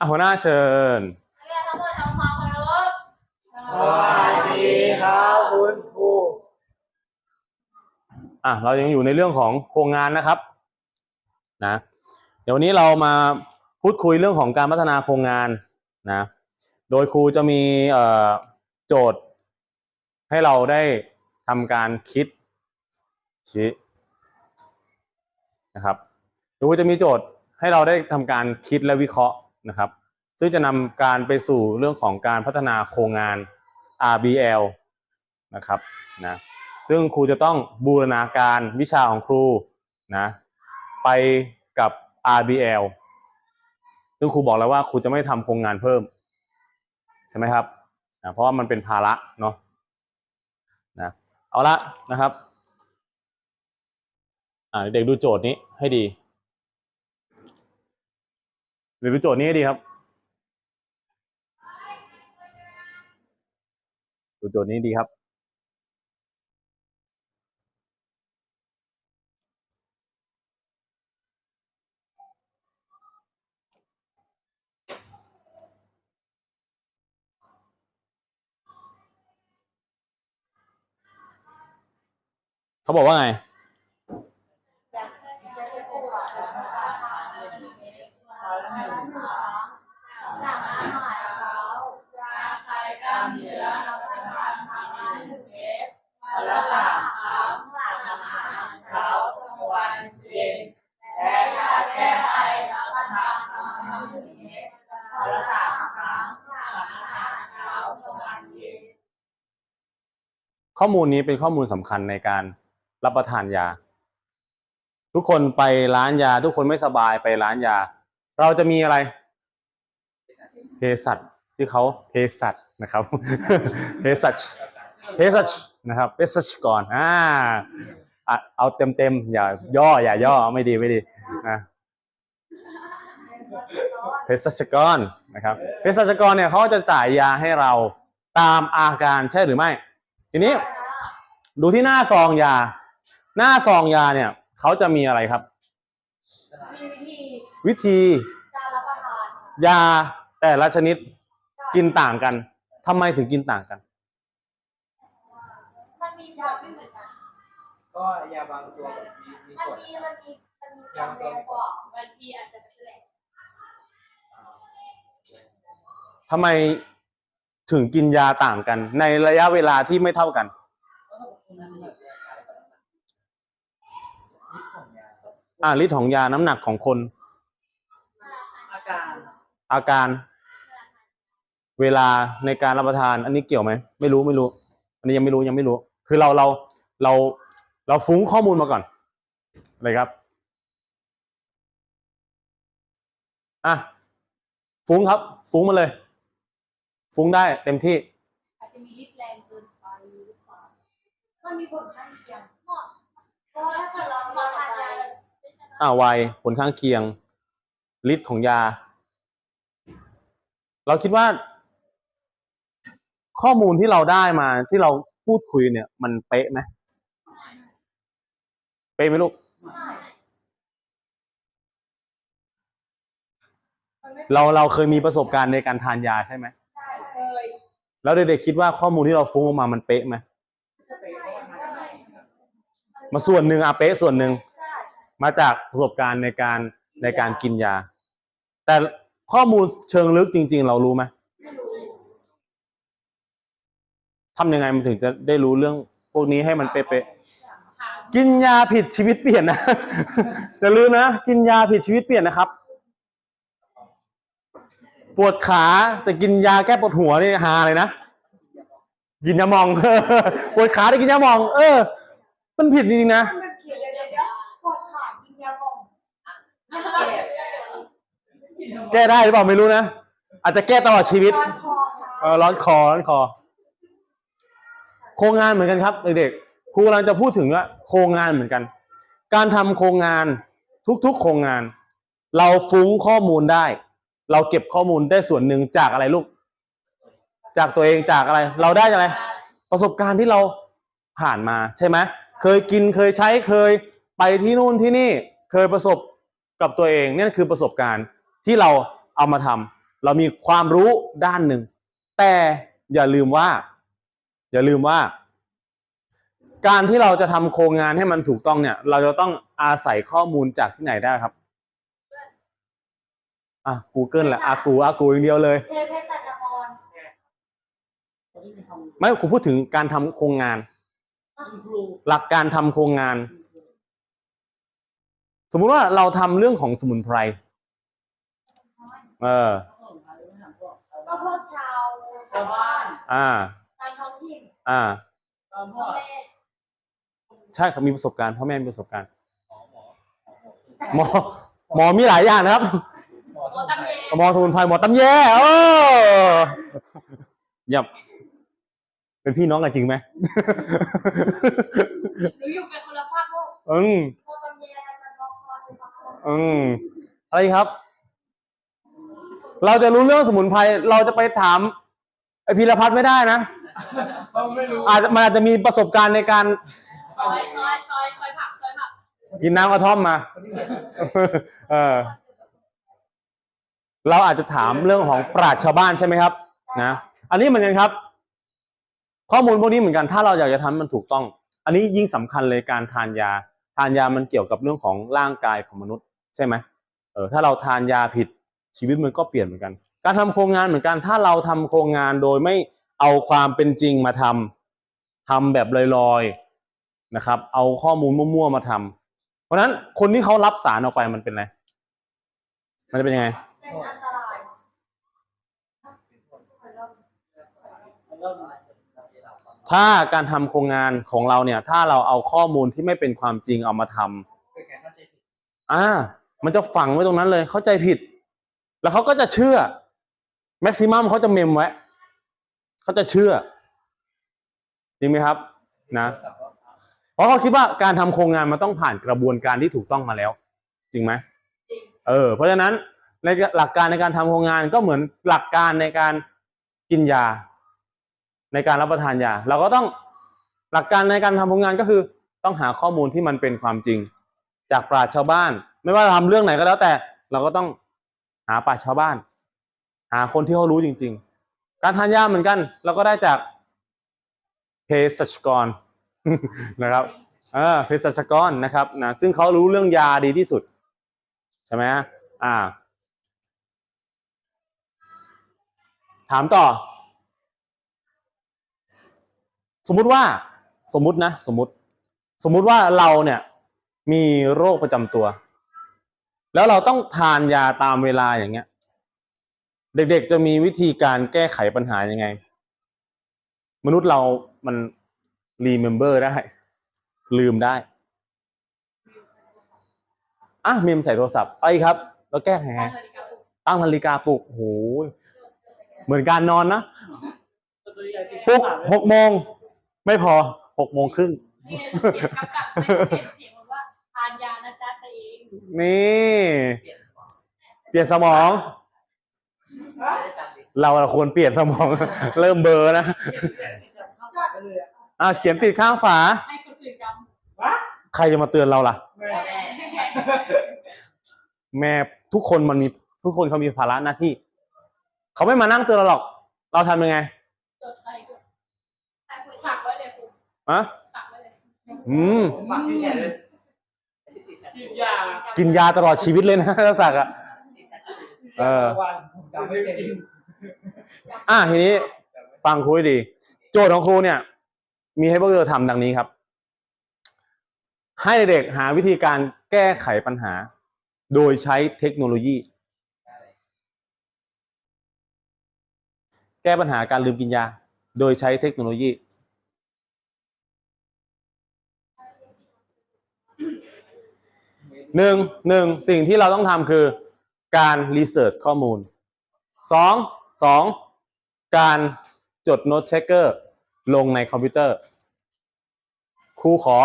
อะหัวหน้าเชิญนักเรียนทั้งหมดทำความเคารพสวัสดีครับคุณครูอะเรายังอยู่ในเรื่องของโครงงานนะครับนะเดี๋ยววันนี้เรามาพูดคุยเรื่องของการพัฒนาโครงงานนะโดยครูจะมีเอ่อโจทย์ให้เราได้ทำการคิดชี้นะครับโดยครูจะมีโจทย์ให้เราได้ทำการคิดและวิเคราะห์ นะครับ ซึ่งจะนำการไปสู่เรื่องของการพัฒนาโครงงาน RBL นะครับนะซึ่งครูจะต้องบูรณาการวิชาของครูนะไปกับ RBL ซึ่งครูบอกแล้วว่าครูจะไม่ทำโครงงานเพิ่ม ใช่ไหมครับนะเพราะว่ามันเป็นภาระเนาะนะเอาละนะครับเด็กดูโจทย์นี้ให้ดี เด็กดูโจทย์นี้ดีครับดูโจทย์นี้ดีครับ เขาบอกว่าไง ข้อมูลนี้เป็นข้อมูลสำคัญในการรับประทานยา ทุกคนไปร้านยา ทุกคนไม่สบายไปร้านยา เราจะมีอะไรเภสัชที่เขาเภสัชนะครับเภสัชเภสัชนะครับเภสัชก่อนอ่าเอาเต็มเต็มอย่าย่อ อย่าย่อไม่ดีไม่ดีนะเภสัชกรนะครับเภสัชกรเนี่ยเขาจะจ่ายยาให้เราตามอาการใช่หรือไม่ ทีนี้ดูที่หน้าซองยา หน้าซองยาเนี่ยเขาจะมีอะไรครับ มีวิธีวิธีการรับประทานยาแต่ละชนิดกินต่างกันทำไมถึงกินต่างกัน มันมียาไม่เหมือนกัน ก็ยาบางตัวแบบมีมีมันกรดมีมันมีมันมีการแรงกว่าบางทีอาจจะเป็นแรงทำไม ถึงกินยาต่างกัน ในระยะเวลาที่ไม่เท่ากัน อ่าฤทธิ์ของยาน้ำหนักของคน อาการ อาการ เวลาในการรับประทาน อันนี้เกี่ยวไหมไม่รู้ไม่รู้ อันนี้ยังไม่รู้ยังไม่รู้ คือเราเราเราเราฟุ้งข้อมูลมาก่อนอะไรครับอะฟุ้งครับ ฟุ้งมาเลย ฟุ้งได้เต็มที่ อาจจะมีฤทธิ์แรงเกินไปหรือเปล่ามันมีผลข้างเคียงเพราะเพราะถ้าเกิดเราเราทานยาแล้วอ่าวัยผลข้างเคียงฤทธิ์ของยา เราคิดว่า ข้อมูลที่เราได้มาที่เราพูดคุยเนี่ย มันเป๊ะไหมเป๊ะไหมลูกเราเราเคยมีประสบการณ์ในการทานยาใช่ไหมเคย แล้วเด็กๆคิดว่าข้อมูลที่เราฟุ้งออกมามันเป๊ะไหมมาส่วนหนึ่งอะเป๊ะส่วนหนึ่งมาจากประสบการณ์ในการในการกินยา แต่ข้อมูลเชิงลึกจริง ๆ เรารู้ไหมไม่รู้ทำยังไงมันถึงจะได้รู้เรื่องพวกนี้ให้มันเป๊ะๆกินยาผิดชีวิตเปลี่ยนนะอย่าลืมนะ กินยาผิดชีวิตเปลี่ยนนะครับ ปวดขาแต่กินยาแก้ปวดหัวนี่ฮาเลยนะกินยามอง ปวดขาแต่กินยามอง เออ มันผิดจริงๆนะมันเขียนเดี๋ยวเดี๋ยวปวดขากินยาหมองแก้ได้หรือเปล่าไม่รู้นะอาจจะแก้ตลอดชีวิตร้อนคอค่ะเออร้อนคอร้อนคอ โครงงานเหมือนกันครับเด็กๆครูกำลังจะพูดถึงว่าโครงงานเหมือนกัน การทำโครงงานทุกๆ โครงงาน เราฟุ้งข้อมูลได้ เราเก็บข้อมูลได้ส่วนหนึ่งจากอะไรลูก จากตัวเองจากอะไร เราได้อะไร ประสบการณ์ที่เราผ่านมาใช่ไหมเคยกินเคยใช้เคยไปที่นู่นที่นี่เคยประสบกับตัวเองนี่คือประสบการณ์ที่เราเอามาทเรามีความรู้ด้านหนึ่ง แต่อย่าลืมว่า อย่าลืมว่า การที่เราจะทำโครงงานให้มันถูกต้องเนี่ย เราจะต้องอาศัยข้อมูลจากที่ไหนได้ครับ อะ Google แหละอากูอากูอย่างเดียวเลยเทพเภสัชกรไม่ผมพูดถึงการทำโครงงาน หลักการทำโครงงาน สมมุติว่าเราทำเรื่องของสมุนไพร เออ ก็พวกชาวชาวบ้านอ่า ตามท้องถิ่นอ่า พ่อแม่ใช่ครับมีประสบการณ์พ่อแม่มีประสบการณ์หมอหมอมีหลายอย่างนะครับ หมอตำเยหมอสมุนไพรหมอตำแยโอ้เยับ เป็นพี่น้องกันจริงไหมหนูอยู่กันคนละภาคโลกอืมหมอตำเยอะไรมันมองคอเป็นภาคโลกอืมอะไรครับ เราจะรู้เรื่องสมุนไพรเราจะไปถามไอพีรพัฒน์ไม่ได้นะต้องไม่รู้อาจจะมันอาจจะมีประสบการณ์ในการ ซอยซอยซอยซอยผักซอยผักกินน้ำกระท่อมมา เออ เราอาจจะถามเรื่องของปราชญ์ชาวบ้านใช่ไหมครับนะอันนี้เหมือนกันครับ ข้อมูลพวกนี้เหมือนกันถ้าเราอยากจะทำให้มันถูกต้อง อันนี้ยิ่งสำคัญเลยการทานยา ทานยามันเกี่ยวกับเรื่องของร่างกายของมนุษย์ใช่ไหมเออถ้าเราทานยาผิดชีวิตมันก็เปลี่ยนเหมือนกัน การทำโครงงานเหมือนกัน ถ้าเราทำโครงงานโดยไม่เอาความเป็นจริงมาทำทำแบบลอยๆนะครับ เอาข้อมูลมั่วๆมาทำเพราะฉะนั้นคนที่เขารับสารออกไปมันเป็นอะไรมันจะเป็นยังไง เป็นอันตรายถ้าการทำโครงงานของเราเนี่ย ถ้าเราเอาข้อมูลที่ไม่เป็นความจริงเอามาทำเกิดการเข้าใจผิดอ่า มันจะฝังไว้ตรงนั้นเลย เข้าใจผิด แล้วเขาก็จะเชื่อแม็กซิมัมเขาจะเมมไว้เขาจะเชื่อ จริงไหมครับ นะเพราะเขาคิดว่าการทำโครงงานมันต้องผ่านกระบวนการที่ถูกต้องมาแล้ว จริงไหมจริง เออเพราะฉะนั้น ในหลักการในการทำโครงงานก็เหมือนหลักการในการกินยา ในการรับประทานยา เราก็ต้องหลักการในการทำโครงงานก็คือต้องหาข้อมูลที่มันเป็นความจริง จากปราชญ์ชาวบ้าน ไม่ว่าเราทำเรื่องไหนก็แล้วแต่ เราก็ต้องหาปราชญ์ชาวบ้าน หาคนที่เขารู้จริง ๆ การทานยาเหมือนกัน เราก็ได้จากเภสัชกรนะครับเออเภสัชกรนะครับนะซึ่งเขารู้เรื่องยาดีที่สุดใช่ไหมฮะอ่า ถามต่อ สมมุติว่าสมมุตินะ สมมุติ สมมุติว่าเราเนี่ยมีโรคประจำตัว แล้วเราต้องทานยาตามเวลาอย่างเงี้ย เด็กๆจะมีวิธีการแก้ไขปัญหายังไง มนุษย์เรามันรีเมมเบอร์ได้ ลืมได้อะเมมใส่โทรศัพท์ไอ้ครับ แล้วแก้ไขไงตั้งนาฬิกาปลุกตั้งนาฬิกาปลุกโอ้โห เหมือนการนอนนะปลุกหกโมงไม่พอหกโมงครึ่งนี่เสียงกำกับไม่เสียงเสียงบอกว่าทานยานะจ๊ะตัวเองนี่เปลี่ยนสมอง เราควรเปลี่ยนสมอง เริ่มเบลอร์นะอะเขียนติดข้างฝาให้คนอื่นจใครจะมาเตือนเราล่ะำแม่ทุกคนมันมีทุกคนเขามีภาระหน้าที่ เขาไม่มานั่งเตือนเราหรอก เราทำยังไงจดใส่จดสักไว้เลยคุณอะสักไว้เลยอืม ผมฝากพี่แกเลยกินยากินยาตลอดชีวิตเลยนะรักษาอะเออ วันผมจำไม่เป็นอะทีนี้ ฟังครูให้ดี โจทย์ของครูเนี่ย มีให้พวกเราทำดังนี้ครับ ให้เด็กๆหาวิธีการแก้ไขปัญหา โดยใช้เทคโนโลยี แก้ปัญหาการลืมกินยา โดยใช้เทคโนโลยี หนึ่งหนึ่งสิ่งที่เราต้องทำคือการรีเสิร์ชข้อมูลสองสองการจดโน้ตเช็คเกอร์ลงในคอมพิวเตอร์ ครูขอ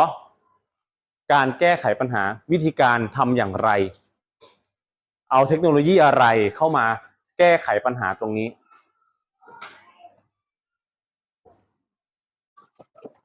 การแก้ไขปัญหาวิธีการทำอย่างไร เอาเทคโนโลยีอะไรเข้ามาแก้ไขปัญหาตรงนี้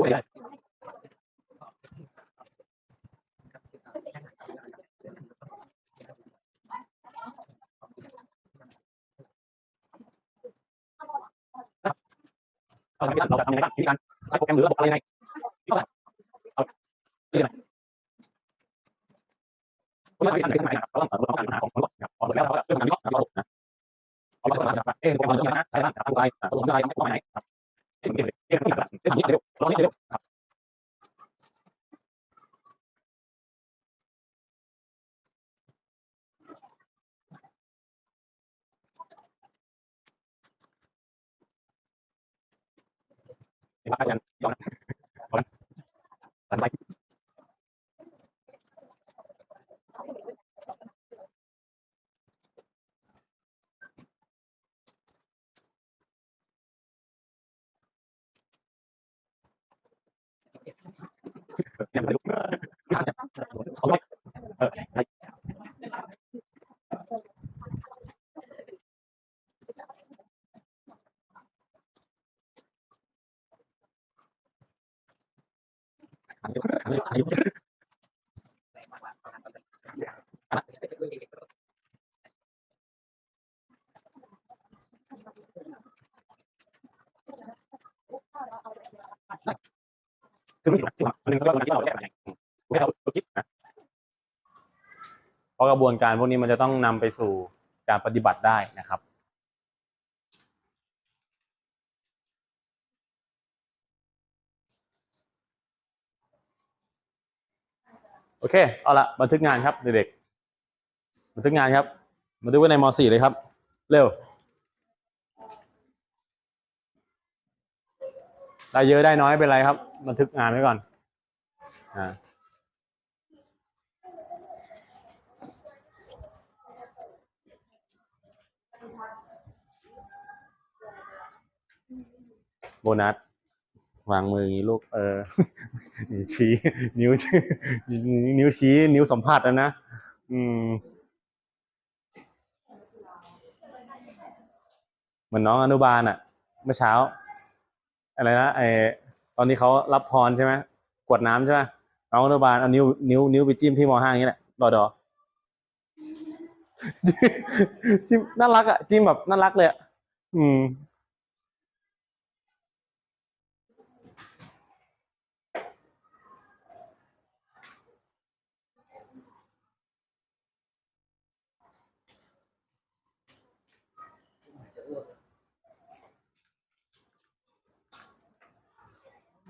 ดูอะไรเราทำเราทำยังไงบ้างวิธีการใช้โปรแกรมหรือระบบอะไรยังไงที่ต้องเอาเรื่องอะไรก็ไม่ใช่วิธีการไหนนะครับเราต้องเราต้องการปัญหาของระบบนะครับพอเสร็จแล้วเราก็เริ่มทำวิเคราะห์ระบบนะเอาไปทำนะครับเอ๊ะโปรแกรมอะไรนะใช้บ้างทำอะไรผสมอะไรไม่ความหมายไหนครับเอ๊ะเอ๊ะเอ๊ะเอ๊ะเอ๊ะเร็วร อนิดเร็วครับเห็นว่าการย้อนย้อนสันไล Yang. กระบวนการพวกนี้มันจะต้องนำไปสู่การปฏิบัติได้นะครับโอเค เอาละบันทึกงานครับเด็กๆ บันทึกงานครับ บันทึกไว้ในม .4 เลยครับ เร็ว ได้เยอะได้น้อยเป็นไรครับ บันทึกงานไว้ก่อน อ่า โบนัสวางมืออย่างนี้ลูก เออ นิ้วชี้ นิ้ว นิ้วชี้ นิ้วสัมผัสนะนะ อืมเหมือนน้องอนุบาลอะเมื่อเช้า อะไรนะไอตอนนี้เขารับพรใช่ไหมกวดน้ำใช่ไหมน้องอนุบาลเอานิ้วนิ้วนิ้วไปจิ้มพี่มห้าอย่างนี้แหละรอดอ จิมน่ารักอะจิมแบบน่ารักเลยอะอืม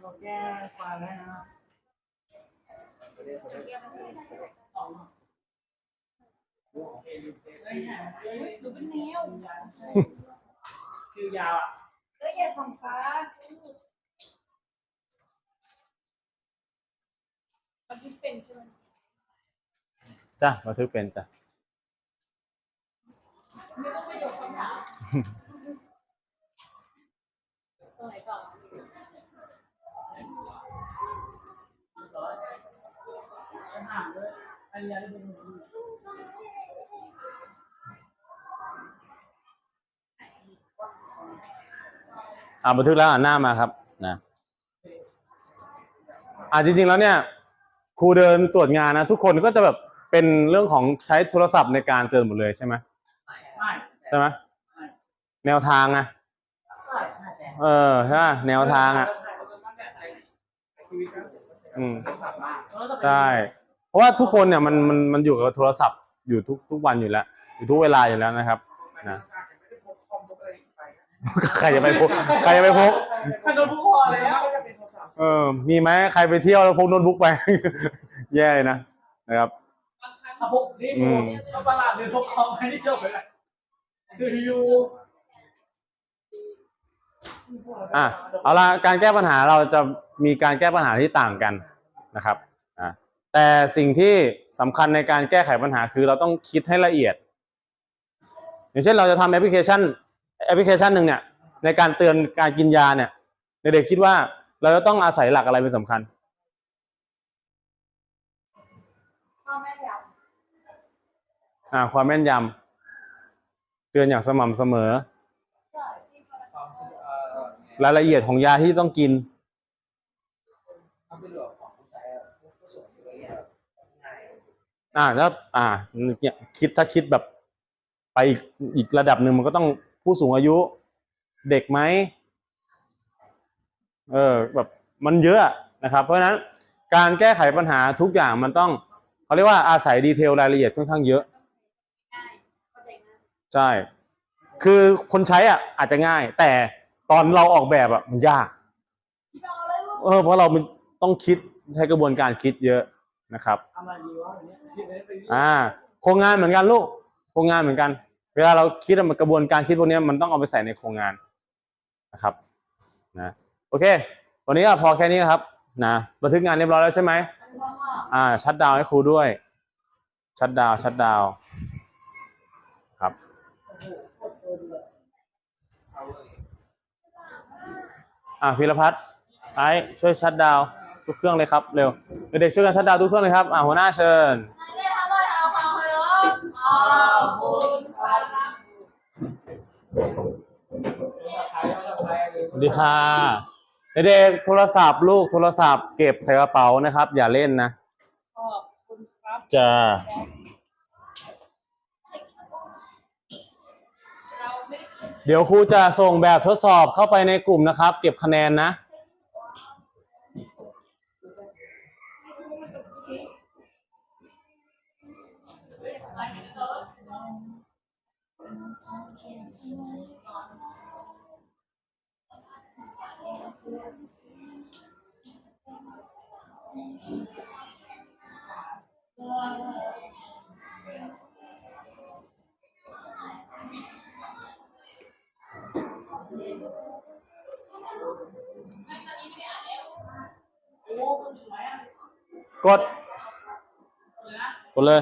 เราแก้ไฟแล้วนะครับ หนูเป็นนิ้วชื่อยาวอะละเอียดของฟ้ามันที่เป็นใช่ไหมจ้ะบันทึกเป็นจ้ะไม่ต้องประโยคคำถามตรงไหนก่อนฉันถามด้วยอันนี้ได้เป็นหนู อ่าบันทึกแล้วอ่านหน้ามาครับนะอ่าจริง ๆ แล้วเนี่ยครูเดินตรวจงานนะทุกคนก็จะแบบเป็นเรื่องของใช้โทรศัพท์ในการเตือนหมดเลยใช่ไหมไม่ใช่ไหมแนวทางอะเออใช่ปะแนวทางอะอืมใช่เพราะว่าทุกคนเนี่ยมันมันมันอยู่กับโทรศัพท์อยู่ทุกทุกวันอยู่แล้วอยู่ทุกเวลาอยู่แล้วนะครับนะ ใครจะไปพกใครจะไปพกมันโดนผู้พอเลยนะจะเป็นโทรศัพท์เออ มีไหมใครไปเที่ยวแล้วพกโน้ตบุ๊กไป แย่เลยนะนะครับอะพกนี่พกเอาประหลาดเลยพกคอมไม่ได้จบเลยคือยูอะเอาละการแก้ปัญหาเราจะมีการแก้ปัญหาที่ต่างกันนะครับอะแต่สิ่งที่สำคัญในการแก้ไขปัญหาคือเราต้องคิดให้ละเอียด อย่างเช่นเราจะทำแอปพลิเคชัน แอปพลิเคชันหนึ่งเนี่ยในการเตือนการกินยาเนี่ยเด็กๆคิดว่าเราจะต้องอาศัยหลักอะไรเป็นสำคัญพ่อแม่ยอ่า ความแม่นยำเตือนอย่างสม่ำเสมอำใช่ที่พ่อความสะดวกเอ่อรายละเอียดของยาที่ต้องกิน ความสะดวกของผู้ใช้อะผู้สูงอายุเนี่ยง่ายอ่าแล้วอ่าเนี่ยคิดถ้าคิดแบบ ไปอีกอีกระดับหนึ่งมันก็ต้อง ผู้สูงอายุ เด็กไหมเออแบบมันเยอะนะครับ เพราะฉะนั้นการแก้ไขปัญหาทุกอย่างมันต้องเขาเรียกว่าอาศัยดีเทลรายละเอียดค่อนข้างเยอะง่ายเข้าใจง่ายใช่ คือคนใช้อะอาจจะง่าย แต่ตอนเราออกแบบอะมันยากคิดเอาเลยลูกเออเพราะเรามันต้องคิดใช้กระบวนการคิดเยอะนะครับทำอะไรดีวะแบบเนี้ยคิดไม่ได้ไปเรื่อยอ่าโครงงานเหมือนกันลูกโครงงานเหมือนกัน เวลาเราคิดมันกระบวนการคิดพวกนี้มันต้องเอาไปใส่ในโครงงานนะครับนะโอเค วันนี้ก็พอแค่นี้ครับนะบันทึกงานเรียบร้อยแล้วใช่ไหมอ่าชัดดาวให้ครูด้วย ชัดดาวชัดดาวครับอ่าพิรพัฒน์ไอ้ช่วยชัดดาวทุกเครื่องเลยครับเร็วเด็กๆช่วยกันชัดดาวทุกเครื่องเลยครับอ่าหัวหน้าเชิญขอบคุณครับ ใครต้องใครหรือ สวัส ดีค่ะเด็กๆโทรศัพท์ลูกโทรศัพท์เก็บใส่กระเป๋านะครับ อย่าเล่นนะขอบคุณครับจะเดี๋ยวครูจะส่งแบบทดสอบเข้าไปในกลุ่มนะครับ เก็บคะแนนนะโอ้คุณถึงไหมอะ กดเลยนะกดเลย